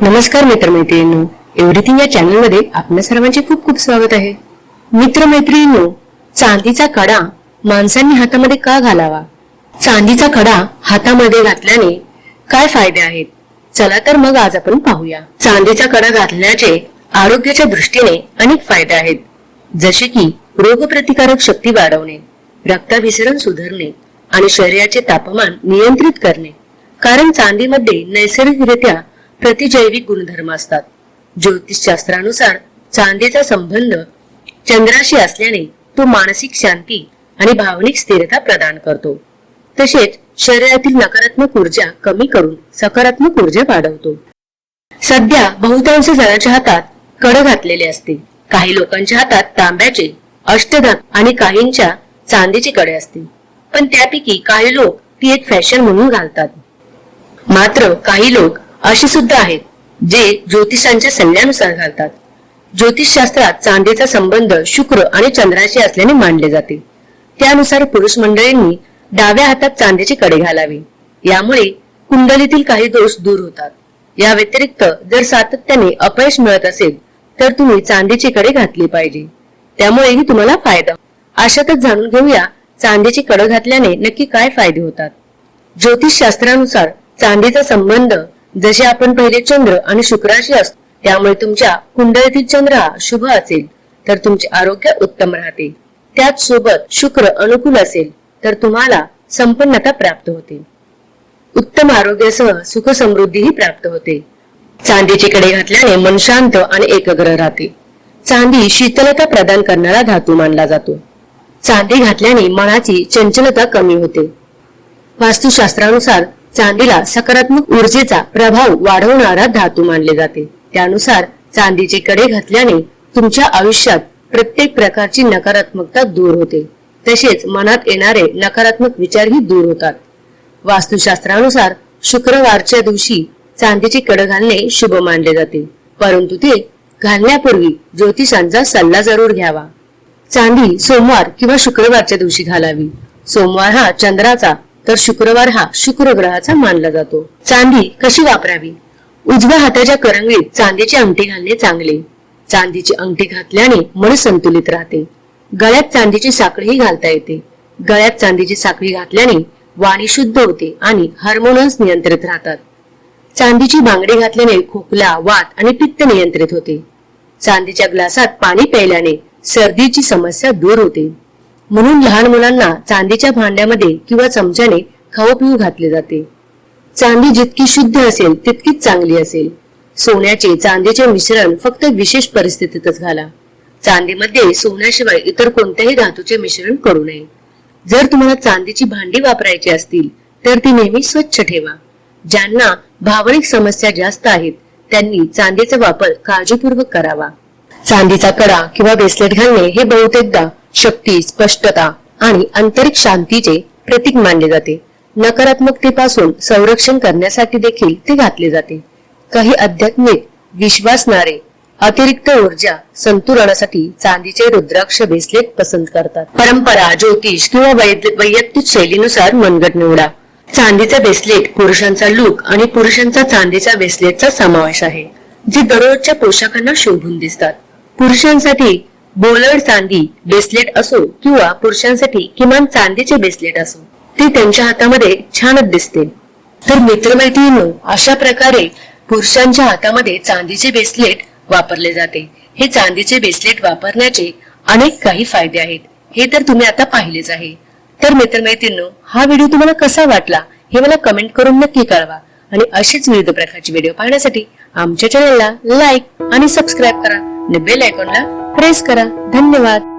नमस्कार मित्रमैत्रिणींनो. एव्हरीथिंग या चॅनलमध्ये आपल्या सर्वांचे खूप खूप स्वागत आहे. मित्रमैत्रिणींनो चांदीचा कडा माणसांनी हातामध्ये का घालावा? चांदीचा कडा हातामध्ये घातल्याने काय फायदे आहेत? चला तर मग आज आपण पाहूया. चांदीचा कडा घातल्याचे आरोग्याच्या दृष्टीने अनेक फायदे आहेत. जसे की रोगप्रतिकारक शक्ती वाढवणे रक्ताभिसरण सुधारणे आणि शरीराचे तापमान नियंत्रित करणे. कारण चांदीमध्ये नैसर्गिकरित्या प्रतिजैविक गुणधर्म असतात. ज्योतिषशास्त्रानुसार चांदीचा संबंध चंद्राशी असल्याने तो मानसिक शांती आणि भावनिक स्थिरता प्रदान करतो. तसेच शरीरातील नकारात्मक ऊर्जा कमी करून सकारात्मक ऊर्जा वाढवतो. सध्या बहुतांश जणांच्या हातात कड घातलेले असते. काही लोकांच्या हातात तांब्याचे अष्टधात आणि काहींच्या चांदीचे कडे असते. पण त्यापैकी काही लोक ती एक फॅशन म्हणून घालतात. मात्र काही लोक अशी सुद्धा आहेत जे ज्योतिषांच्या सल्ल्यानुसार घालतात. ज्योतिषशास्त्रात चांदीचा संबंध शुक्र आणि चंद्राशी असल्याने मानले जाते. त्यानुसार पुरुष मंडळींनी डाव्या हातात चांदीची कडे घालावे. यामुळे कुंडलीतील काही दोष दूर होतात. या व्यतिरिक्त जर सातत्याने अपयश मिळत असेल तर तुम्ही चांदीची कडे घातली पाहिजे. त्यामुळेही तुम्हाला फायदा अशातच जाणून घेऊया चांदीची कडे घातल्याने नक्की काय फायदे होतात. ज्योतिषशास्त्रानुसार चांदीचा संबंध जसे आपण पहिले चंद्र आणि शुक्राशी असतो त्यामुळे तुमच्या कुंडलीतील चंद्र हा शुभ असेल तर तुमचे आरोग्य उत्तम राहते. त्याच सोबत शुक्र अनुकूल असेल तर तुम्हाला संपन्नता प्राप्त होते. उत्तम आरोग्यासह सुख समृद्धीही प्राप्त होते. चांदीचे कडे घातल्याने मन शांत आणि एकग्र राहते. चांदी शीतलता प्रदान करणारा धातू मानला जातो. चांदी घातल्याने मनाची चंचलता कमी होते. वास्तुशास्त्रानुसार चांदीला सकारात्मक ऊर्जेचा प्रभाव वाढवणारा धातू मानले जाते. त्यानुसार चांदीचे कडे घातल्याने तुमच्या आयुष्यात प्रत्येक प्रकारची नकारात्मकता दूर होते. तसेच मनात येणारे नकारात्मक विचारही दूर होतात. वास्तुशास्त्रानुसार शुक्रवारच्या दिवशी चांदीचे कड घालणे शुभ मानले जाते. परंतु ते घालण्यापूर्वी ज्योतिषांचा सल्ला जरूर घ्यावा. चांदी सोमवार किंवा शुक्रवारच्या दिवशी घालावी. सोमवार हा चंद्राचा तर शुक्रवार हा शुक्र ग्रहाचा मानला जातो. चांदी कशी वापरावी? उजव्या हाताच्या करंगळीत चांदीची अंगठी घालणे चांगले. चांदीची अंगठी घातल्याने मन संतुलित राहते. गळ्यात चांदीची साखळीही घालता येते. गळ्यात चांदीची साखळी घातल्याने वाणी शुद्ध होते आणि हार्मोन्स नियंत्रित राहतात. चांदीची बांगडी घातल्याने खोकला वात आणि पित्त नियंत्रित होते. चांदीच्या ग्लासात पाणी प्यायल्याने सर्दीची समस्या दूर होते. म्हणून लहान मुलांना चांदीच्या भांड्यामध्ये किंवा चमच्याने खाऊ पिऊ घातले जाते. चांदी जितकी शुद्ध असेल तितकीच चांगली असेल. सोन्याचे चांदीचे मिश्रण फक्त विशेष परिस्थितीतच घाला. चांदीमध्ये सोन्याशिवाय इतर कोणत्याही धातूचे मिश्रण करू नये. जर तुम्हाला चांदीची भांडी वापरायची असतील तर ती नेहमी स्वच्छ ठेवा. ज्यांना भावनिक समस्या जास्त आहेत त्यांनी चांदीचा वापर काळजीपूर्वक करावा. चांदीचा कडा किंवा ब्रेसलेट घालणे हे बहुतेकदा शक्ती स्पष्टता आणि आंतरिक शांतीचे प्रतीक मानले जाते. नकारात्मकतेपासून संरक्षण करण्यासाठी देखील ते घातले जाते. काही आध्यात्मिक विश्वासणारे अतिरिक्त ऊर्जा संतुलनासाठी चांदीचे रुद्राक्ष ब्रेसलेट पसंत करतात. परंपरा ज्योतिष किंवा वैद- वैयक्तिक शैलीनुसार मनगट निवडा चांदीचा ब्रेसलेट पुरुषांचा लुक आणि पुरुषांचा चांदीच्या ब्रेसलेटचा समावेश आहे जे दररोजच्या पोशाखांना शोभून दिसतात. पुरुषांसाठी बोलड चांदी ब्रेसलेट असो किंवा पुरुषांसाठी किमान चांदीचे ब्रेसलेट असो ते त्यांच्या हातामध्ये छानच दिसते. तर मित्रमैत्रिणी अशा प्रकारे पुरुषांच्या हातामध्ये चांदीचे ब्रेसलेट वापरले जाते. हे चांदीचे ब्रेसलेट वापरण्याचे अनेक काही फायदे आहेत. हे तर तुम्ही आता पाहिलेच आहे. तर मित्रमैत्रिणींनो हा व्हिडिओ तुम्हाला कसा वाटला हे मला कमेंट करून नक्की कळवा. आणि अशीच विविध प्रकारची व्हिडिओ पाहण्यासाठी आमच्या चॅनलला लाईक आणि सबस्क्राईब करा. आणि बेल आयकॉनला प्रेस करा. धन्यवाद.